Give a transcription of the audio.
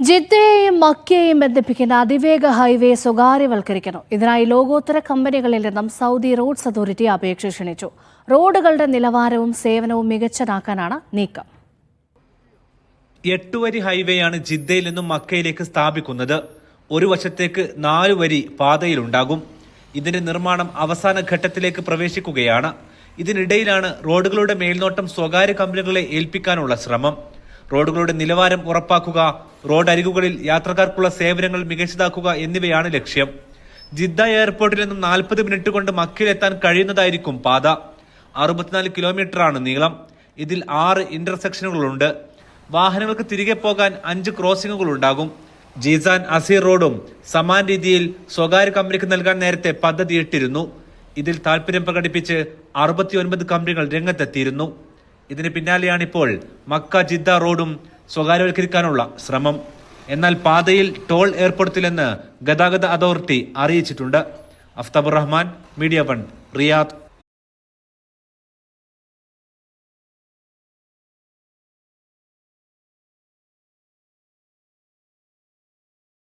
ജിദ്ദയെയും മക്കയെയും ബന്ധിപ്പിക്കുന്ന അതിവേഗ ഹൈവേ സ്വകാര്യവൽക്കരിക്കണം ഇതിനായി ലോകോത്തര കമ്പനികളിൽ നിന്നും സൗദി റോഡ്സ് അതോറിറ്റി അപേക്ഷ ക്ഷണിച്ചു. റോഡുകളുടെ നിലവാരവും സേവനവും മികച്ചതാക്കാനാണ് നീക്കം. എട്ടുവരി ഹൈവേയാണ് ജിദ്ദയിൽ നിന്നും മക്കയിലേക്ക് സ്ഥാപിക്കുന്നത്. ഒരു വശത്തേക്ക് നാലു വരി പാതയിലുണ്ടാകും. ഇതിന്റെ നിർമ്മാണം അവസാന ഘട്ടത്തിലേക്ക് പ്രവേശിക്കുകയാണ്. ഇതിനിടയിലാണ് റോഡുകളുടെ മേൽനോട്ടം സ്വകാര്യ കമ്പനികളെ ഏൽപ്പിക്കാനുള്ള ശ്രമം. റോഡുകളുടെ നിലവാരം ഉറപ്പാക്കുക റോഡ് അരികുകളിൽ യാത്രക്കാർക്കുള്ള സേവനങ്ങൾ മികച്ചതാക്കുക എന്നിവയാണ് ലക്ഷ്യം. ജിദ്ദ എയർപോർട്ടിൽ നിന്നും നാൽപ്പത് മിനിറ്റ് കൊണ്ട് മക്കയിലെത്താൻ കഴിയുന്നതായിരിക്കും പാത. അറുപത്തിനാല് കിലോമീറ്ററാണ് നീളം. ഇതിൽ ആറ് ഇന്റർസെക്ഷനുകളുണ്ട്. വാഹനങ്ങൾക്ക് തിരികെ പോകാൻ അഞ്ച് ക്രോസിംഗുകൾ ഉണ്ടാകും ജീസാൻ അസീർ റോഡും സമാൻ രീതിയിൽ സ്വകാര്യ കമ്പനിക്ക് നൽകാൻ നേരത്തെ പദ്ധതിയിട്ടിരുന്നു ഇതിൽ താൽപര്യം പ്രകടിപ്പിച്ച് അറുപത്തിയൊൻപത് കമ്പനികൾ രംഗത്തെത്തിയിരുന്നു. ഇതിന് പിന്നാലെയാണിപ്പോൾ മക്ക ജിദ്ദ റോഡും സ്വകാര്യവൽക്കരിക്കാനുള്ള ശ്രമം. എന്നാൽ പാതയിൽ ടോൾ ഏർപ്പെടുത്തില്ലെന്ന് ഗതാഗത അതോറിറ്റി അറിയിച്ചിട്ടുണ്ട്. Aftabur Rahman Media One Riyadh.